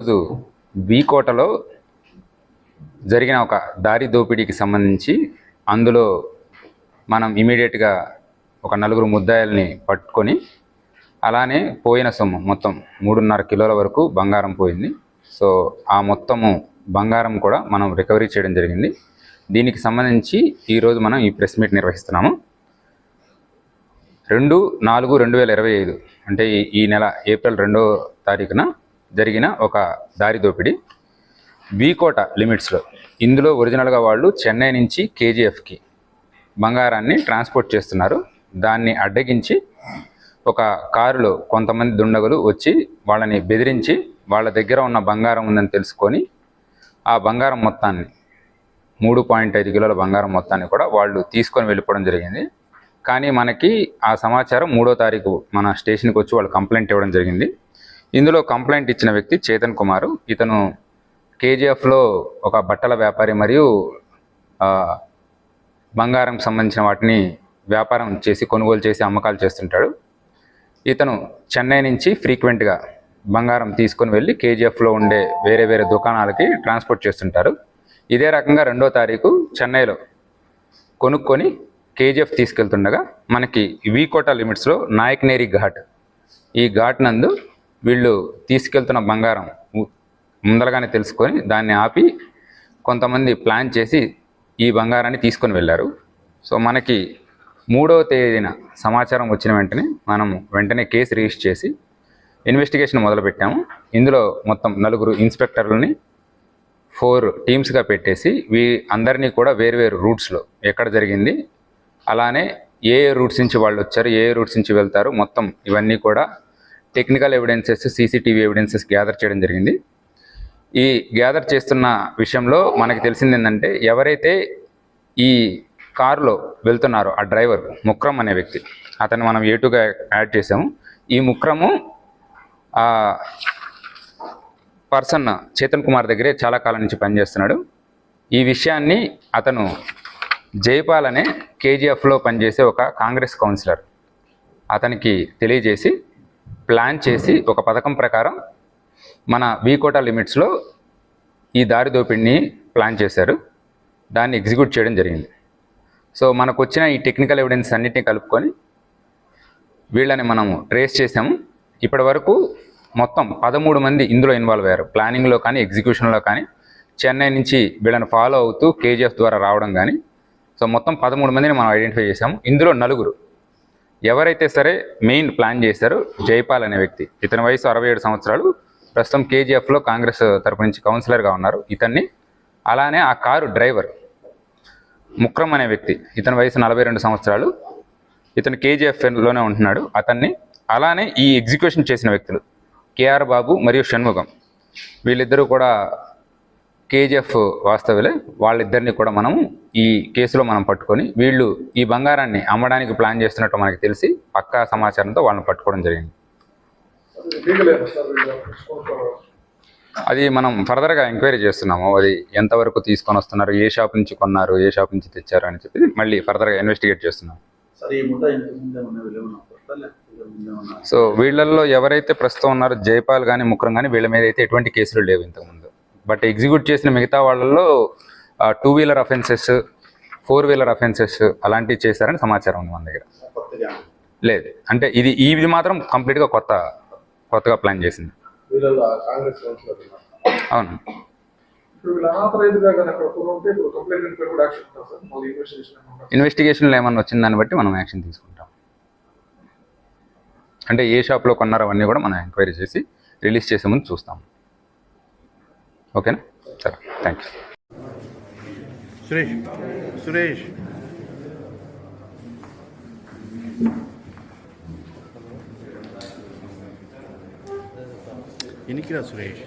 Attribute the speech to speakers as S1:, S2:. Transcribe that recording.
S1: రోజు బీకోటలో జరిగిన ఒక దారి దోపిడీకి సంబంధించి అందులో మనం ఇమీడియట్గా ఒక నలుగురు ముద్దాయిల్ని పట్టుకొని అలానే పోయిన సొమ్ము మొత్తం మూడున్నర కిలోల వరకు బంగారం పోయింది. సో ఆ మొత్తము బంగారం కూడా మనం రికవరీ చేయడం జరిగింది. దీనికి సంబంధించి ఈరోజు మనం ఈ ప్రెస్ మీట్ నిర్వహిస్తున్నాము. రెండు నాలుగు రెండు వేల ఇరవై ఐదు అంటే ఈ- ఈ నెల ఏప్రిల్ రెండో తారీఖున జరిగిన ఒక దారి దోపిడీ. బీకోట లిమిట్స్లో ఇందులో ఒరిజినల్గా వాళ్ళు చెన్నై నుంచి కేజీఎఫ్కి బంగారాన్ని ట్రాన్స్పోర్ట్ చేస్తున్నారు. దాన్ని అడ్డగించి ఒక కారులో కొంతమంది దుండగులు వచ్చి వాళ్ళని బెదిరించి వాళ్ళ దగ్గర ఉన్న బంగారం ఉందని తెలుసుకొని ఆ బంగారం మొత్తాన్ని మూడు పాయింట్ ఐదు కిలోల బంగారం మొత్తాన్ని కూడా వాళ్ళు తీసుకొని వెళ్ళిపోవడం జరిగింది. కానీ మనకి ఆ సమాచారం మూడో తారీఖు మన స్టేషన్కి వచ్చి వాళ్ళు కంప్లైంట్ ఇవ్వడం జరిగింది. ఇందులో కంప్లైంట్ ఇచ్చిన వ్యక్తి చేతన్ కుమారు. ఇతను కేజీఎఫ్లో ఒక బట్టల వ్యాపారి మరియు బంగారం సంబంధించిన వాటిని వ్యాపారం చేసి కొనుగోలు చేసి అమ్మకాలు చేస్తుంటాడు. ఇతను చెన్నై నుంచి ఫ్రీక్వెంట్గా బంగారం తీసుకొని వెళ్ళి కేజీఎఫ్లో ఉండే వేరే వేరే దుకాణాలకి ట్రాన్స్పోర్ట్ చేస్తుంటారు. ఇదే రకంగా రెండో తారీఖు చెన్నైలో కొనుక్కొని కేజీఎఫ్ తీసుకెళ్తుండగా మనకి వీకోట లిమిట్స్లో నాయక్నేరి ఘాట్. ఈ ఘాట్ నందు వీళ్ళు తీసుకెళ్తున్న బంగారం ముందరగానే తెలుసుకొని దాన్ని ఆపి కొంతమంది ప్లాన్ చేసి ఈ బంగారాన్ని తీసుకొని వెళ్ళారు. సో మనకి మూడవ తేదీన సమాచారం వచ్చిన వెంటనే మనం వెంటనే కేసు రిజిస్టర్ చేసి ఇన్వెస్టిగేషన్ మొదలుపెట్టాము. ఇందులో మొత్తం నలుగురు ఇన్స్పెక్టర్లని ఫోర్ టీమ్స్గా పెట్టేసి వీ అందరినీ కూడా వేరువేరు రూట్స్లో ఎక్కడ జరిగింది అలానే ఏ ఏ రూట్స్ నుంచి వాళ్ళు వచ్చారు ఏ ఏ రూట్స్ నుంచి వెళ్తారు మొత్తం ఇవన్నీ కూడా technical evidences CCTV evidences gather చేయడం జరిగింది. ఈ గ్యాదర్ చేస్తున్న విషయంలో మనకి తెలిసింది ఏంటంటే ఎవరైతే ఈ కారులో వెళ్తున్నారో ఆ డ్రైవర్ ముక్రమ్ అనే వ్యక్తి అతను మనం ఏటుగా యాడ్ చేసాము ఈ ముక్రము ఆ పర్సన్ చేతన్ కుమార్ దగ్గరే చాలా కాలం నుంచి పనిచేస్తున్నాడు. ఈ విషయాన్ని అతను జైపాల్ అనే కేజీఎఫ్లో పనిచేసే ఒక కాంగ్రెస్ కౌన్సిలర్ అతనికి తెలియజేసి ప్లాన్ చేసి ఒక పథకం ప్రకారం మన వీకోట లిమిట్స్లో ఈ దారి దోపిడిని ప్లాన్ చేశారు. దాన్ని ఎగ్జిక్యూట్ చేయడం జరిగింది. సో మనకు వచ్చిన ఈ టెక్నికల్ ఎవిడెన్స్ అన్నిటిని కలుపుకొని వీళ్ళని మనము ట్రేస్ చేసాము ఇప్పటి వరకు మొత్తం పదమూడు మంది ఇందులో ఇన్వాల్వ్ అయ్యారు. ప్లానింగ్లో కానీ ఎగ్జిక్యూషన్లో కానీ. చెన్నై నుంచి వీళ్ళని ఫాలో అవుతూ కేజీఎఫ్ ద్వారా రావడం కానీ. సో మొత్తం పదమూడు మందిని మనం ఐడెంటిఫై చేసాము ఇందులో నలుగురు ఎవరైతే సరే మెయిన్ ప్లాన్ చేశారో జైపాల్ అనే వ్యక్తి. ఇతని వయసు అరవై ఏడు సంవత్సరాలు. ప్రస్తుతం కేజీఎఫ్లో కాంగ్రెస్ తరపు నుంచి కౌన్సిలర్గా ఉన్నారు. ఇతన్ని అలానే ఆ కారు డ్రైవర్ ముక్రమ్ అనే వ్యక్తి. ఇతని వయసు నలభై రెండు సంవత్సరాలు. ఇతను కేజీఎఫ్లోనే ఉంటున్నాడు. అతన్ని అలానే ఈ ఎగ్జిక్యూషన్ చేసిన వ్యక్తులు కేఆర్ బాబు మరియు షణ్ముఖం. వీళ్ళిద్దరూ కూడా కేజీఎఫ్ వాస్తవులే వాళ్ళిద్దరిని కూడా మనం ఈ కేసులో మనం పట్టుకొని వీళ్ళు ఈ బంగారాన్ని అమ్మడానికి ప్లాన్ చేస్తున్నట్టు మనకి తెలిసి పక్కా సమాచారంతో వాళ్ళని పట్టుకోవడం జరిగింది? అది మనం ఫర్దర్గా ఎంక్వైరీ చేస్తున్నాము. అది ఎంతవరకు తీసుకొని వస్తున్నారు ఏ షాప్ నుంచి కొన్నారు ఏ షాప్ నుంచి తెచ్చారు అని చెప్పి మళ్ళీ ఫర్దర్గా ఇన్వెస్టిగేట్ చేస్తున్నాం సో వీళ్ళల్లో ఎవరైతే ప్రస్తుతం ఉన్నారో జైపాల్ కానీ ముక్రం కానీ వీళ్ళ మీద అయితే ఎటువంటి కేసులు లేవు ఇంతకుముందు బట్ ఎగ్జిక్యూట్ చేసిన మిగతా వాళ్ళల్లో two wheeler offences four wheeler offences అలాంటివి చేశారని సమాచారం ఉంది మన దగ్గర. లేదు. అంటే ఇది ఇది మాత్రం కంప్లీట్గా కొత్త కొత్తగా ప్లాన్ చేసింది. అవును. ఇన్వెస్టిగేషన్లో ఏమన్నా వచ్చిన దాన్ని బట్టి మనం యాక్షన్ తీసుకుంటాం. అంటే ఏ షాప్లో కొన్నారో అవన్నీ కూడా మనం ఎంక్వైరీ చేసి రిలీజ్ చేసే ముందు చూస్తాం. ఓకేనా? సరే. Thank you
S2: Suresh. Suresh. ఎన్నికిరా సురేష్